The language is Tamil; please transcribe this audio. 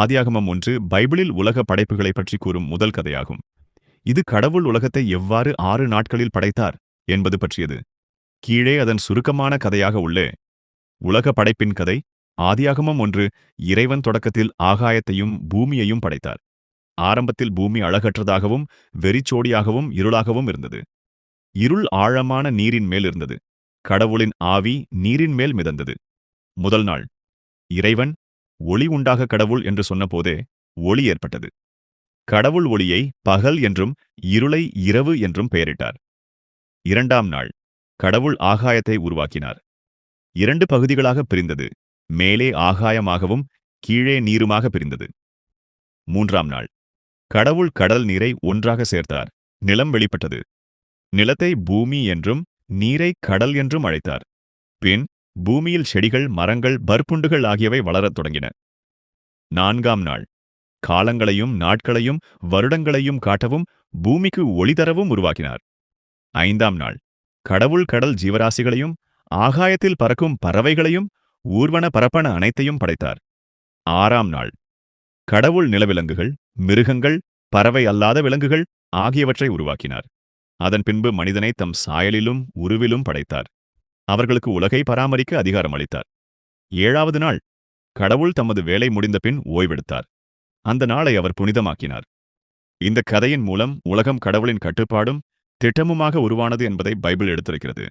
ஆதியாகமம் ஒன்று பைபிளில் உலக படைப்புகளை பற்றி கூறும் முதல் கதையாகும். இது கடவுள் உலகத்தை எவ்வாறு ஆறு நாட்களில் படைத்தார் என்பது பற்றியது. கீழே அதன் சுருக்கமான கதையாக உள்ளே. உலக படைப்பின் கதை ஆதியாகமம் ஒன்று இறைவன் தொடக்கத்தில் ஆகாயத்தையும் பூமியையும் படைத்தார். ஆரம்பத்தில் பூமி அழகற்றதாகவும் வெறிச்சோடியாகவும் இருளாகவும் இருந்தது. இருள் ஆழமான நீரின் மேல் இருந்தது. கடவுளின் ஆவி நீரின் மேல் மிதந்தது. முதல் நாள் இறைவன் ஒளி உண்டாக கடவுள் என்று சொன்னபோதே ஒளி ஏற்பட்டது. கடவுள் ஒளியை பகல் என்றும் இருளை இரவு என்றும் பெயரிட்டார். இரண்டாம் நாள் கடவுள் ஆகாயத்தை உருவாக்கினார். இரண்டு பகுதிகளாக பிரிந்தது மேலே ஆகாயமாகவும் கீழே நீருமாக பிரிந்தது. மூன்றாம் நாள் கடவுள் கடல் நீரை ஒன்றாக சேர்த்தார் நிலம் வெளிப்பட்டது. நிலத்தை பூமி என்றும் நீரை கடல் என்றும் அழைத்தார். பின் பூமியில் செடிகள் மரங்கள் பற்புண்டுகள் ஆகியவை வளரத் தொடங்கின. நான்காம் நாள். காலங்களையும் நாட்களையும் வருடங்களையும் காட்டவும் பூமிக்கு ஒளி தரவும் உருவாக்கினார். ஐந்தாம் நாள். கடவுள் கடல் ஜீவராசிகளையும் ஆகாயத்தில் பறக்கும் பறவைகளையும் ஊர்வன பரப்பன அனைத்தையும் படைத்தார். ஆறாம் நாள். கடவுள் நிலவிலங்குகள் மிருகங்கள் பறவை அல்லாத விலங்குகள் ஆகியவற்றை உருவாக்கினார். அதன் பின்பு மனிதனை தம் சாயலிலும் உருவிலும் படைத்தார். அவர்களுக்கு உலகை பராமரிக்க அதிகாரம் அளித்தார். ஏழாவது நாள் கடவுள் தமது வேலை முடிந்த பின் ஓய்வெடுத்தார். அந்த நாளை அவர் புனிதமாக்கினார். இந்த கதையின் மூலம் உலகம் கடவுளின் கட்டுப்பாடும் திட்டமுமாக உருவானது என்பதை பைபிள் எடுத்திருக்கிறது.